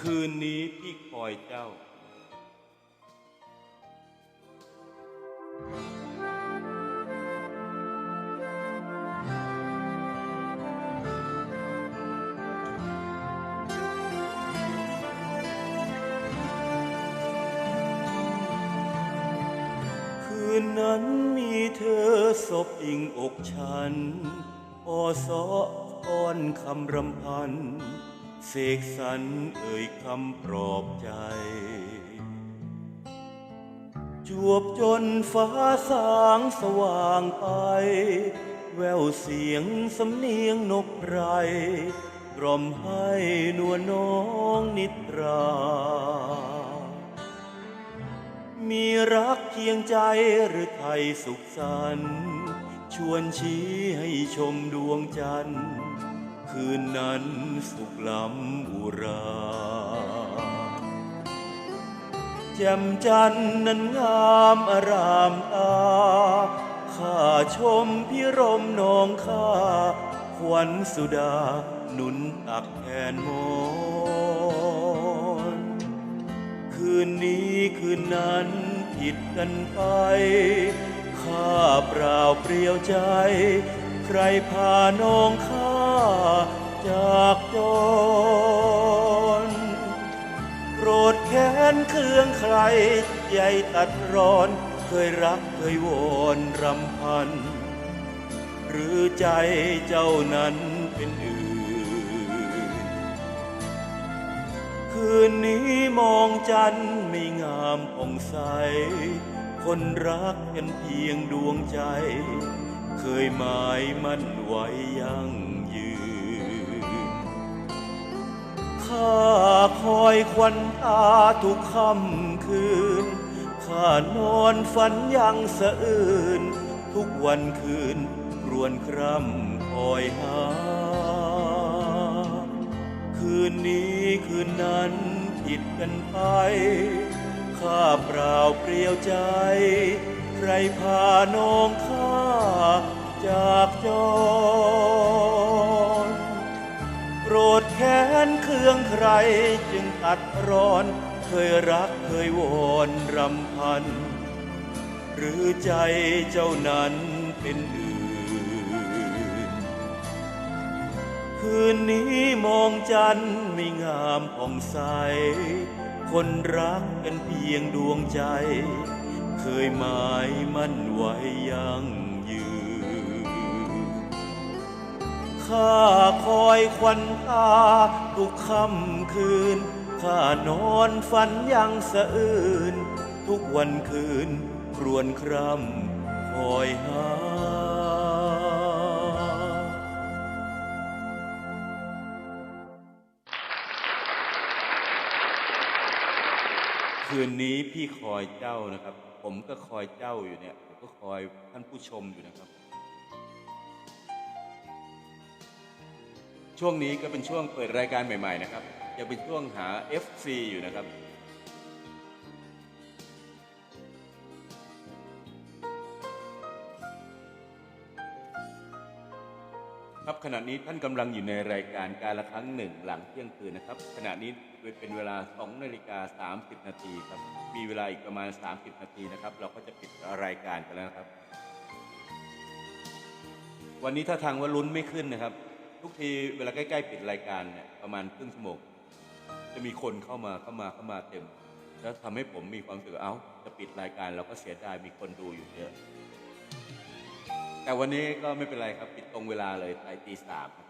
คืนนี้พี่คอยเจ้าคืนนั้นมีเธอศพอิงอกฉันพอสออ้อนคำรำพัน เสกสรรเอ่ยคำปลอบใจ จวบจนฟ้าสางสว่างไป แววเสียงสำเนียงนกไพรกล่อมให้นวลน้องนิตรา มีรักเคียงใจหรือไทยสุขสันต์ชวนชี้ให้ชมดวงจันทร์ คืนนั้นสุขล้ำอุราแจ่มจันทร์นั้นงามอารามตาข้าชมพิรมนองข้าขวัญสุดาหนุนตักแทนมอนคืนนี้คืนนั้นผิดกันไปข้าเปล่าเปลี่ยวใจ ใครพาน้องข้า ใครใหญ่ตัดร้อนเคยรักเคยวนรำพัน หรือใจเจ้านั้นเป็นอื่น คืนนี้มองจันทร์ไม่งามผ่องใส คนรักกันเพียงดวงใจ เคยหมายมั่นไว้ยั่งยืนข้า คอยควันตาทุกค่ำคืน ข้านอนฝันยังสะอื่น ทุกวันคืนรวนคร่ำคอยหา คืนนี้คืนนั้นผิดกันไป ข้าเปล่าเปลี่ยวใจ ใครพาน้องข้าจากจร คืองใครจึงตัดร้อน เคยรักเคยวอนรำพัน หรือใจเจ้านั้นเป็นอื่น คืนนี้มองจันทร์ไม่งามผ่องใส คนรักกันเพียงดวงใจ เคยหมายมั่นไว้ยัง ข้าคอยควันตาทุกค่ำคืน ข้านอนฝันยังสะอื่นทุกวันคืนครวนคร่ำคอยหา คืนนี้พี่คอยเจ้านะครับ ผมก็คอยเจ้าอยู่เนี่ย ผมก็คอยท่านผู้ชมอยู่นะครับ ช่วงนี้ก็เป็นช่วงเปิดรายการใหม่ๆนะครับยังเป็นช่วงหา FC อยู่นะครับ ครับขณะนี้ท่านกำลังอยู่ในรายการการละครั้งหนึ่งหลังเที่ยงคืนนะครับ ขณะนี้เป็นเวลา2นาฬิกา30 นาทีครับ มีเวลาอีกประมาณ 30 นาทีนะครับ เราก็จะปิดรายการกันแล้วนะครับ วันนี้ถ้าทางว่าลุ้นไม่ขึ้นนะครับ ทุกทีเวลาใกล้ๆปิดรายการเนี่ยประมาณครึ่งชั่วโมงจะมีคนเข้ามาเข้ามาเข้ามาเต็ม แล้วทำให้ผมมีความรู้สึกว่าเอ้าจะปิดรายการเราก็เสียดายมีคนดูอยู่เยอะ แต่วันนี้ก็ไม่เป็นไรครับ ปิดตรงเวลาเลยไปตีสามครับ